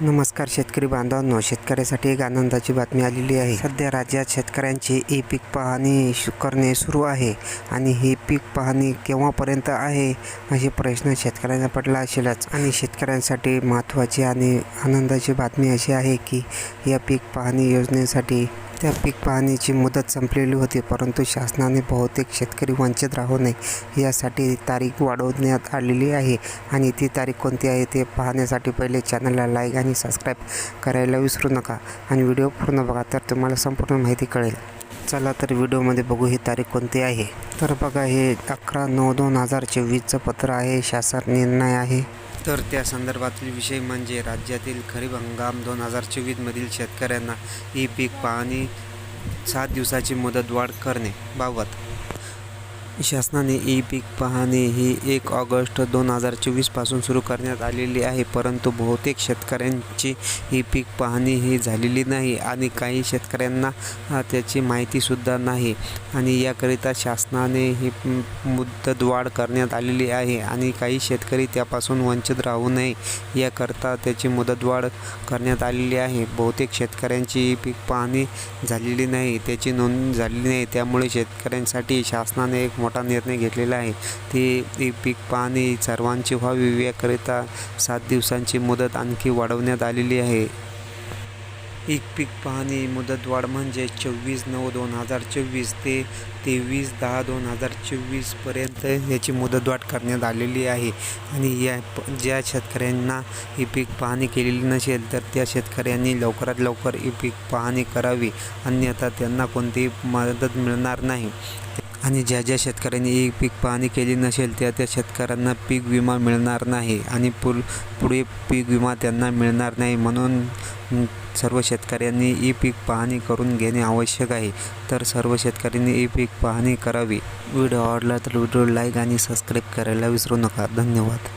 नमस्कार शेतकरी बांधवांनो शेतकऱ्यासाठी एक आनंदाची बातमी आलेली आहे. सध्या राज्यात शेतकऱ्यांची ई पीक पाहणी करणे सुरू आहे आणि ही पीक पाहणी केव्हापर्यंत आहे असे प्रश्न शेतकऱ्यांना पडला असेलच. आणि शेतकऱ्यांसाठी महत्त्वाची आणि आनंदाची बातमी अशी आहे की या पीक पाहणी योजनेसाठी त्या पीक पाहणीची मुदत संपलेली होती परंतु शासनाने बहुतेक शेतकरी वंचित राहू नये यासाठी तारीख वाढवण्यात आलेली आहे आणि ती तारीख कोणती आहे ते पाहण्यासाठी पहिले चॅनलला लाईक आणि सबस्क्राईब करायला विसरू नका आणि व्हिडिओ पूर्ण बघा तर तुम्हाला संपूर्ण माहिती कळेल. चला तर व्हिडिओमध्ये बघू ही तारीख कोणती आहे. तर बघा हे अकरा नऊ दोन हजार चोवीसचं पत्र आहे शासन निर्णय आहे. तर त्या संदर्भातील विषय म्हणजे राज्यातील खरीप हंगाम दोन हजार चोवीसमधील शेतकऱ्यांना ई पीक पाहणी सात दिवसाची मुदतवाढ करणे बाबत. शासनाने ई पीक पाहणी ही एक ऑगस्ट दोन हजार चोवीसपासून सुरू करण्यात आलेली आहे. परंतु बहुतेक शेतकऱ्यांची ही पीक पाहणी ही झालेली नाही आणि काही शेतकऱ्यांना त्याची माहितीसुद्धा नाही. आणि याकरिता शासनाने ही मुदतवाढ करण्यात आलेली आहे आणि काही शेतकरी त्यापासून वंचित राहू नये याकरता त्याची मुदतवाढ करण्यात आलेली आहे. बहुतेक शेतकऱ्यांची ही पीक पाहणी झालेली नाही त्याची नोंद झालेली नाही. त्यामुळे शेतकऱ्यांसाठी शासनाने एक मोठा निर्णय घेतलेला आहे. ती ती पीक पाहणी सर्वांची व्हावी याकरिता सात दिवसांची मुदत आणखी वाढवण्यात आलेली आहे. एक पीक पाहणी मुदतवाढ म्हणजे चोवीस नऊ दोन हजार चोवीस ते तेवीस दहा दोन हजार चोवीसपर्यंत याची मुदतवाढ करण्यात आलेली आहे. आणि या ज्या शेतकऱ्यांना ही पीक पाहणी केलेली नसेल तर त्या शेतकऱ्यांनी लवकरात लवकर ही पीक पाहणी करावी. अन्यथा त्यांना कोणतीही मदत मिळणार नाही. आणि ज्या ज्या शेतकऱ्यांनी एक पीक पाहणी केली नसेल त्या त्या शेतकऱ्यांना पीक विमा मिळणार नाही आणि पुल पुढे पीक विमा त्यांना मिळणार नाही. म्हणून सर्व शेतकऱ्यांनी ई पीक पाहणी करून घेणे आवश्यक आहे. तर सर्व शेतकऱ्यांनी ई पीक पाहणी करावी. व्हिडिओ आवडला तर व्हिडिओ लाईक आणि सबस्क्राईब करायला विसरू नका. धन्यवाद.